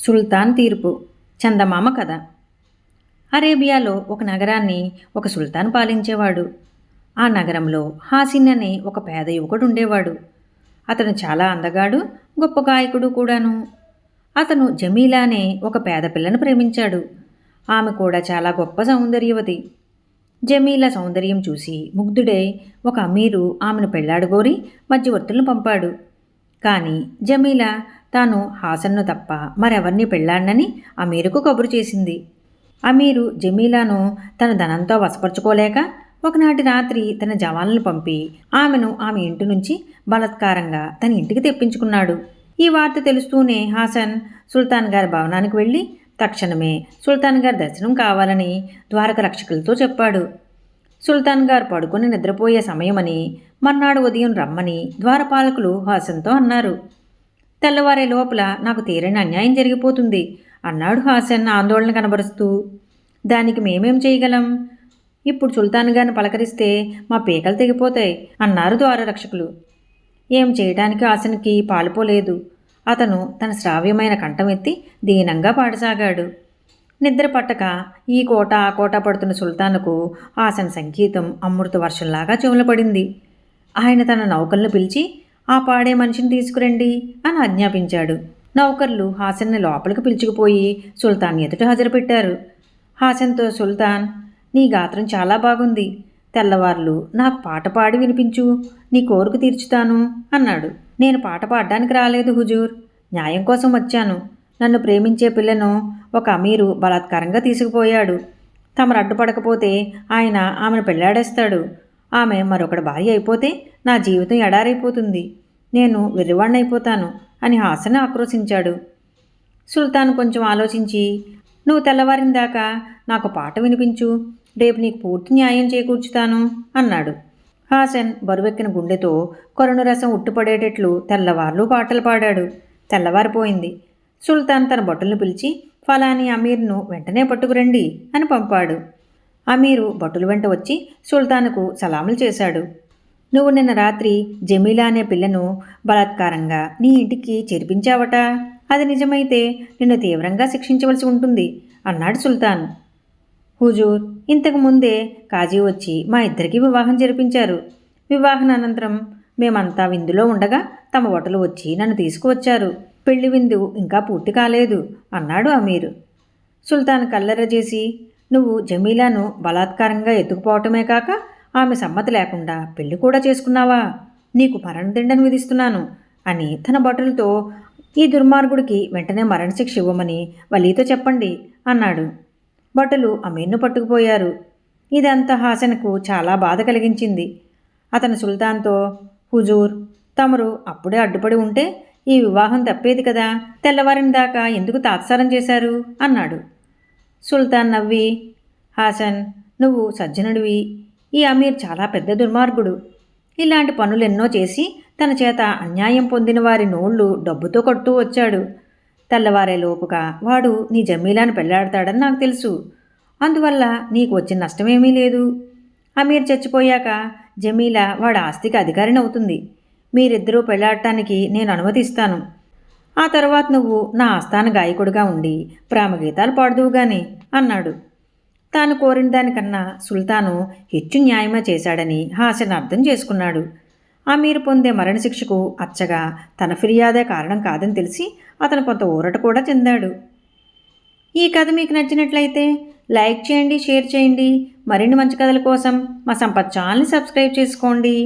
సుల్తాన్ తీర్పు. చందమామ కథ. అరేబియాలో ఒక నగరాన్ని ఒక సుల్తాన్ పాలించేవాడు. ఆ నగరంలో హాసిన్ అనే ఒక పేద యువకుడు ఉండేవాడు. అతను చాలా అందగాడు గొప్ప గాయకుడు కూడాను. అతను జమీలా అనే ఒక పేద పిల్లను ప్రేమించాడు. ఆమె కూడా చాలా గొప్ప సౌందర్యవతి. జమీలా సౌందర్యం చూసి ముగ్ధుడై ఒక అమీరు ఆమెను పెళ్ళాడుగోరి మధ్యవర్తులను పంపాడు. కానీ జమీలా తాను హాసన్ను తప్ప మరెవరిని పెళ్ళాడనని అమీరుకు కబురు చేసింది. అమీరు జమీలాను తన ధనంతో వశపరుచుకోలేక ఒకనాటి రాత్రి తన జవాన్లను పంపి ఆమెను ఆమె ఇంటి నుంచి బలాత్కారంగా తన ఇంటికి తెప్పించుకున్నాడు. ఈ వార్త తెలుస్తూనే హాసన్ సుల్తాన్ గారి భవనానికి వెళ్ళి తక్షణమే సుల్తాన్ గారి దర్శనం కావాలని ద్వారక రక్షకులతో చెప్పాడు. సుల్తాన్ గారు పడుకొని నిద్రపోయే సమయమని మర్నాడు ఉదయం రమ్మని ద్వారపాలకులు హాసన్తో అన్నారు. తెల్లవారే లోపల నాకు తీరని అన్యాయం జరిగిపోతుంది అన్నాడు హాసన్ ఆందోళన కనబరుస్తూ. దానికి మేమేం చేయగలం? ఇప్పుడు సుల్తాన్ గారిని పలకరిస్తే మా పీకలు తెగిపోతాయి అన్నారు ద్వారరక్షకులు ఏం చేయడానికి హాసన్కి పాలుపోలేదు. అతను తన శ్రావ్యమైన కంఠం ఎత్తి దీనంగా పాడసాగాడు. నిద్ర పట్టక ఈ కోట ఆ కోట పడుతున్న సుల్తాన్కు హాసన్ సంగీతం అమృత వర్షంలాగా చెవుల పడింది ఆయన తన నౌకలను పిలిచి ఆ పాడే మనిషిని తీసుకురండి అని ఆజ్ఞాపించాడు. నౌకర్లు హాసన్ని లోపలికి పిలుచుకుపోయి సుల్తాన్ ఎదుట హాజరుపెట్టారు. హాసన్తో సుల్తాన్ నీ గాత్రం చాలా బాగుంది. తెల్లవార్లు నాకు పాట పాడి వినిపించు. నీ కోరిక తీర్చుతాను అన్నాడు. నేను పాట పాడడానికి రాలేదు హుజూర్. న్యాయం కోసం వచ్చాను. నన్ను ప్రేమించే పిల్లను ఒక అమీరు బలాత్కారంగా తీసుకుపోయాడు. తమరు అడ్డుపడకపోతే ఆయన ఆమెను పెళ్ళాడేస్తాడు. ఆమె మరొకటి భార్య అయిపోతే నా జీవితం ఎడారైపోతుంది. నేను వెర్రివాణ్ణైపోతాను అని హాసన్ ఆక్రోశించాడు. సుల్తాన్ కొంచెం ఆలోచించి నువ్వు తెల్లవారిన దాకా నాకు పాట వినిపించు రేపు నీకు పూర్తి న్యాయం చేకూర్చుతాను అన్నాడు. హాసన్ బరువెక్కిన గుండెతో కొరను రసం ఉట్టుపడేటట్లు తెల్లవార్లు పాటలు పాడాడు. తెల్లవారిపోయింది. సుల్తాన్ తన భటులను పిలిచి ఫలాని అమీర్ను వెంటనే పట్టుకురండి అని పంపాడు. అమీరు భటుల వెంట వచ్చి సుల్తాన్కు సలాములు చేశాడు. నువ్వు నిన్న రాత్రి జమీలా అనే పిల్లను బలాత్కారంగా నీ ఇంటికి చేర్పించావట? అది నిజమైతే నిన్ను తీవ్రంగా శిక్షించవలసి ఉంటుంది అన్నాడు సుల్తాన్. హుజూర్ ఇంతకు ముందే కాజీ వచ్చి మా ఇద్దరికి వివాహం జరిపించారు. వివాహం అనంతరం మేమంతా విందులో ఉండగా తమ ఒటలు వచ్చి నన్ను తీసుకువచ్చారు. పెళ్ళి విందు ఇంకా పూర్తి కాలేదు అన్నాడు అమీరు. సుల్తాన్ కల్లెర చేసి నువ్వు జమీలాను బలాత్కారంగా ఎత్తుకుపోవటమే కాక ఆమె సమ్మతి లేకుండా పెళ్ళి కూడా చేసుకున్నావా? నీకు మరణదండను విధిస్తున్నాను అని తన భటులతో ఈ దుర్మార్గుడికి వెంటనే మరణశిక్ష ఇవ్వమని వలీతో చెప్పండి అన్నాడు. భటులు అమీర్ను పట్టుకుపోయారు. ఇదంతా హాసనకు చాలా బాధ కలిగించింది. అతను సుల్తాన్తో హుజూర్ తమరు అప్పుడే అడ్డుపడి ఉంటే ఈ వివాహం తప్పేది కదా? తెల్లవారిన దాకా ఎందుకు తాత్సారం చేశారు? అన్నాడు. సుల్తాన్ నవ్వి హాసన్ నువ్వు సజ్జనుడివి. ఈ అమీర్ చాలా పెద్ద దుర్మార్గుడు. ఇలాంటి పనులెన్నో చేసి తన చేత అన్యాయం పొందిన వారి నోళ్ళు డబ్బుతో కొడుతూ వచ్చాడు. తెల్లవారే లోపుగా వాడు నీ జమీలాను పెళ్ళాడతాడని నాకు తెలుసు. అందువల్ల నీకు వచ్చిన నష్టమేమీ లేదు అమీర్ చచ్చిపోయాక జమీలా వాడి ఆస్తికి అధికారిని అవుతుంది. మీరిద్దరూ పెళ్ళాడటానికి నేను అనుమతిస్తాను. ఆ తర్వాత నువ్వు నా ఆస్థాన గాయకుడిగా ఉండి ప్రేమగీతాలు పాడుదువు గాని అన్నాడు. తాను కోరిన దానికన్నా సుల్తాను హెచ్చు న్యాయమా చేశాడని హాసన్ అర్థం చేసుకున్నాడు. అమీర్ పొందే మరణశిక్షకు అచ్చగా తన ఫిర్యాదే కారణం కాదని తెలిసి అతను కొంత ఊరట కూడా చెందాడు. ఈ కథ మీకు నచ్చినట్లయితే లైక్ చేయండి షేర్ చేయండి. మరిన్ని మంచి కథల కోసం మా సంపత్ ఛానల్ని సబ్స్క్రైబ్ చేసుకోండి.